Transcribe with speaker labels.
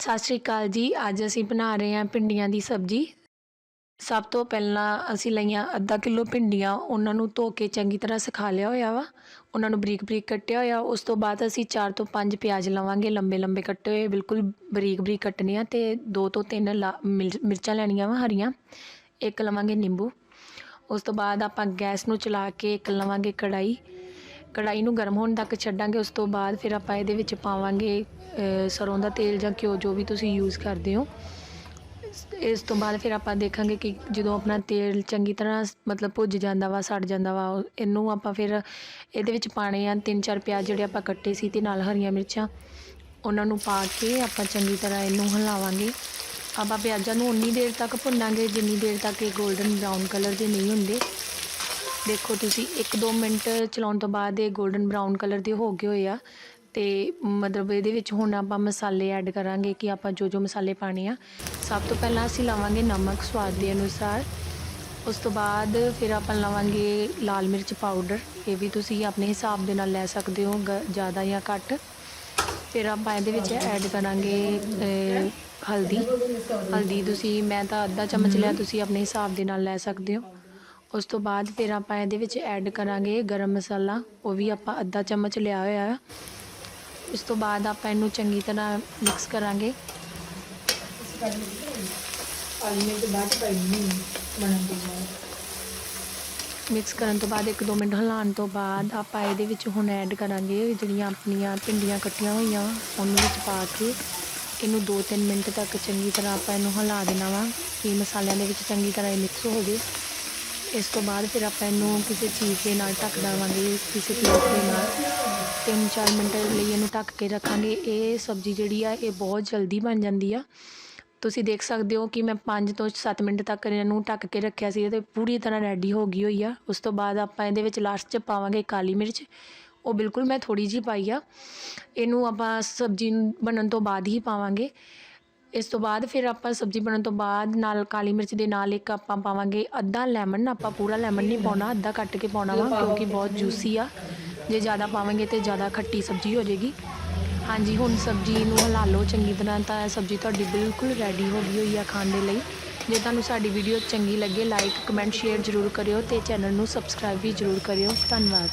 Speaker 1: ਸਤਿ ਸ਼੍ਰੀ ਅਕਾਲ ਜੀ। ਅੱਜ ਅਸੀਂ ਬਣਾ ਰਹੇ ਹਾਂ ਭਿੰਡੀਆਂ ਦੀ ਸਬਜ਼ੀ। ਸਭ ਤੋਂ ਪਹਿਲਾਂ ਅਸੀਂ ਲਈਆਂ ਅੱਧਾ ਕਿਲੋ ਭਿੰਡੀਆਂ। ਉਹਨਾਂ ਨੂੰ ਧੋ ਕੇ ਚੰਗੀ ਤਰ੍ਹਾਂ ਸੁਖਾ ਲਿਆ ਹੋਇਆ ਵਾ। ਉਹਨਾਂ ਨੂੰ ਬਰੀਕ ਬਰੀਕ ਕੱਟਿਆ ਹੋਇਆ। ਉਸ ਤੋਂ ਬਾਅਦ ਅਸੀਂ 4 ਤੋਂ 5 ਪਿਆਜ਼ ਲਵਾਂਗੇ। ਲੰਬੇ ਲੰਬੇ ਕੱਟੇ ਹੋਏ। ਬਿਲਕੁਲ ਬਰੀਕ ਬਰੀਕ ਕੱਟਣੇ ਆ ਤੇ 2 ਤੋਂ 3 ਮਿਰਚਾਂ ਲੈਣੀਆਂ ਵਾ ਹਰੀਆਂ। ਇੱਕ ਲਵਾਂਗੇ ਨਿੰਬੂ। ਉਸ ਤੋਂ ਬਾਅਦ ਆਪਾਂ ਗੈਸ ਨੂੰ ਚਲਾ ਕੇ ਇੱਕ ਲਵਾਂਗੇ ਕੜਾਈ ਕੜਾਈ ਨੂੰ ਗਰਮ ਹੋਣ ਤੱਕ ਛੱਡਾਂਗੇ ਉਸ ਤੋਂ ਬਾਅਦ ਫਿਰ ਆਪਾਂ ਇਹਦੇ ਵਿੱਚ ਪਾਵਾਂਗੇ ਅ, ਸਰੋਂ ਦਾ ਤੇਲ ਜਾਂ ਘਿਓ ਜੋ ਵੀ ਤੁਸੀਂ ਯੂਜ਼ ਕਰਦੇ ਹੋ। ਇਸ- ਤੋਂ ਬਾਅਦ ਫਿਰ ਆਪਾਂ ਦੇਖਾਂਗੇ ਕਿ ਜਦੋਂ ਆਪਣਾ ਤੇਲ ਚੰਗੀ ਤਰ੍ਹਾਂ ਮਤਲਬ ਭੁੱਜ ਜਾਂਦਾ ਵਾ ਸੜ ਜਾਂਦਾ ਵਾ ਉਹ- ਇਹਨੂੰ ਆਪਾਂ ਫਿਰ ਇਹਦੇ ਵਿੱਚ ਪਾਣੇ ਆ ਤਿੰਨ ਚਾਰ ਪਿਆਜ਼ ਜਿਹੜੇ ਆਪਾਂ ਕੱਟੇ ਸੀ ਤੇ ਨਾਲ ਹਰੀਆਂ ਮਿਰਚਾਂ ਉਹਨਾਂ ਨੂੰ ਪਾ ਕੇ ਆਪਾਂ ਚੰਗੀ ਤਰ੍ਹਾਂ ਇਹਨੂੰ ਹਿਲਾਵਾਂਗੇ। ਆਪਾਂ ਪਿਆਜ਼ਾਂ ਨੂੰ ਉਨੀ ਦੇਰ ਤੱਕ ਭੁੰਨਾਂਗੇ ਜਿੰਨੀ ਦੇਰ ਤੱਕ ਇਹ 골ਡਨ ਬਰਾਊਨ ਕਲਰ ਦੇ ਨਹੀਂ ਹੁੰਦੇ। ਦੇਖੋ ਤੁਸੀਂ 1-2 ਮਿੰਟ ਚਲਾਉਣ ਤੋਂ ਬਾਅਦ ਇਹ 골ਡਨ ਬਰਾਊਨ ਕਲਰ ਦੇ ਹੋ ਗਏ ਹੋਏ ਆ ਤੇ ਮਤਲਬ ਇਹਦੇ ਵਿੱਚ ਹੁਣ ਆਪਾਂ ਮਸਾਲੇ ਐਡ ਕਰਾਂਗੇ ਕਿ ਆਪਾਂ ਜੋ ਜੋ ਮਸਾਲੇ ਪਾਣੇ ਆ। ਸਭ ਤੋਂ ਪਹਿਲਾਂ ਅਸੀਂ ਲਾਵਾਂਗੇ ਨਮਕ ਸਵਾਦ ਦੇ ਅਨੁਸਾਰ। ਉਸ ਤੋਂ ਬਾਅਦ ਫਿਰ ਆਪਾਂ ਲਵਾਂਗੇ ਲਾਲ ਮਿਰਚ ਪਾਊਡਰ ਇਹ ਵੀ ਤੁਸੀਂ ਆਪਣੇ ਹਿਸਾਬ ਦੇ ਨਾਲ ਲੈ ਸਕਦੇ ਹੋ, ਗ- ਜ਼ਿਆਦਾ ਜਾਂ ਘੱਟ। ਫਿਰ ਆਪਾਂ ਇਹਦੇ ਵਿੱਚ ਐਡ ਕਰਾਂਗੇ ਹਲਦੀ। ਹਲਦੀ ਤੁਸੀਂ, ਮੈਂ ਤਾਂ ਅੱਧਾ ਚਮਚ ਲਿਆ ਤੁਸੀਂ ਆਪਣੇ ਹਿਸਾਬ ਦੇ ਨਾਲ ਲੈ ਸਕਦੇ ਹੋ। ਉਸ ਤੋਂ ਬਾਅਦ ਫਿਰ ਆਪਾਂ ਇਹਦੇ ਵਿੱਚ ਐਡ ਕਰਾਂਗੇ ਗਰਮ ਮਸਾਲਾ, ਉਹ ਵੀ ਆਪਾਂ ਅੱਧਾ ਚਮਚ ਲਿਆ ਹੋਇਆ ਆ। ਇਸ ਤੋਂ ਬਾਅਦ ਆਪਾਂ ਇਹਨੂੰ ਚੰਗੀ ਤਰ੍ਹਾਂ ਮਿਕਸ ਕਰਾਂਗੇ। ਮਿਕਸ ਕਰਨ ਤੋਂ ਬਾਅਦ 1-2 ਮਿੰਟ ਹਿਲਾਉਣ ਤੋਂ ਬਾਅਦ ਆਪਾਂ ਇਹਦੇ ਵਿੱਚ ਹੁਣ ਐਡ ਕਰਾਂਗੇ ਜਿਹੜੀਆਂ ਆਪਣੀਆਂ ਭਿੰਡੀਆਂ ਕੱਟੀਆਂ ਹੋਈਆਂ, ਉਹਨੂੰ ਵਿੱਚ ਪਾ ਕੇ ਇਹਨੂੰ 2-3 ਮਿੰਟ ਤੱਕ ਚੰਗੀ ਤਰ੍ਹਾਂ ਆਪਾਂ ਇਹਨੂੰ ਹਿਲਾ ਦੇਣਾ ਵਾ, ਕਿ ਮਸਾਲਿਆਂ ਦੇ ਵਿੱਚ ਚੰਗੀ ਤਰ੍ਹਾਂ ਇਹ ਮਿਕਸ ਹੋ ਜੇ ਇਸ ਤੋਂ ਬਾਅਦ ਫਿਰ ਆਪਾਂ ਇਹਨੂੰ ਕਿਸੇ ਚੀਜ਼ ਦੇ ਨਾਲ ਢੱਕ ਦੇਵਾਂਗੇ, ਕਿਸੇ ਪਲੇਟ ਦੇ ਨਾਲ। 3-4 ਮਿੰਟ ਲਈ ਇਹਨੂੰ ਢੱਕ ਕੇ ਰੱਖਾਂਗੇ। ਇਹ ਸਬਜ਼ੀ ਜਿਹੜੀ ਆ, ਇਹ ਬਹੁਤ ਜਲਦੀ ਬਣ ਜਾਂਦੀ ਆ। ਤੁਸੀਂ ਦੇਖ ਸਕਦੇ ਹੋ ਕਿ ਮੈਂ 5 ਤੋਂ 7 ਮਿੰਟ ਤੱਕ ਇਹਨੂੰ ਢੱਕ ਕੇ ਰੱਖਿਆ ਸੀ। ਤੇ ਪੂਰੀ ਤਰ੍ਹਾਂ ਰੈਡੀ ਹੋ ਗਈ ਹੋਈ ਆ। ਉਸ ਤੋਂ ਬਾਅਦ ਆਪਾਂ ਇਹਦੇ ਵਿੱਚ ਲਾਸਟ 'ਚ ਪਾਵਾਂਗੇ ਕਾਲੀ ਮਿਰਚ। ਉਹ ਬਿਲਕੁਲ ਮੈਂ ਥੋੜੀ ਜਿਹੀ ਪਾਈ ਆ। ਇਹਨੂੰ ਆਪਾਂ ਸਬਜ਼ੀ ਨੂੰ ਬਣਨ ਤੋਂ ਬਾਅਦ ਹੀ ਪਾਵਾਂਗੇ। ਇਸ ਤੋਂ ਬਾਅਦ ਫਿਰ ਆਪਾਂ ਸਬਜ਼ੀ ਬਣਨ ਤੋਂ ਬਾਅਦ ਨਾਲ ਕਾਲੀ ਮਿਰਚ ਦੇ ਨਾਲ ਇੱਕ ਆਪਾਂ ਪਾਵਾਂਗੇ ਅੱਧਾ ਲੈਮਨ, ਆਪਾਂ ਪੂਰਾ ਲੈਮਨ ਨਹੀਂ ਪਾਉਣਾ, ਅੱਧਾ ਕੱਟ ਕੇ ਪਾਉਣਾ ਵਾ, ਕਿਉਂਕਿ ਬਹੁਤ ਜੂਸੀ ਆ। ਜੇ ਜ਼ਿਆਦਾ ਪਾਵਾਂਗੇ ਤੇ ਜ਼ਿਆਦਾ ਖੱਟੀ ਸਬਜ਼ੀ ਹੋ ਜਾਏਗੀ। ਹਾਂਜੀ, ਹੁਣ ਸਬਜ਼ੀ ਨੂੰ ਹਿਲਾ ਲਓ ਚੰਗੀ ਤਰ੍ਹਾਂ ਤਾਂ ਸਬਜ਼ੀ ਤੁਹਾਡੀ ਬਿਲਕੁਲ ਰੈਡੀ ਹੋ ਗਈ ਹੋਈ ਆ ਖਾਣ ਦੇ ਲਈ। ਜੇ ਤੁਹਾਨੂੰ ਸਾਡੀ ਵੀਡੀਓ ਚੰਗੀ ਲੱਗੇ ਲਾਈਕ ਕਮੈਂਟ ਸ਼ੇਅਰ ਜ਼ਰੂਰ ਕਰਿਓ ਤੇ ਚੈਨਲ ਨੂੰ ਸਬਸਕ੍ਰਾਈਬ ਵੀ ਜ਼ਰੂਰ ਕਰਿਓ। ਧੰਨਵਾਦ।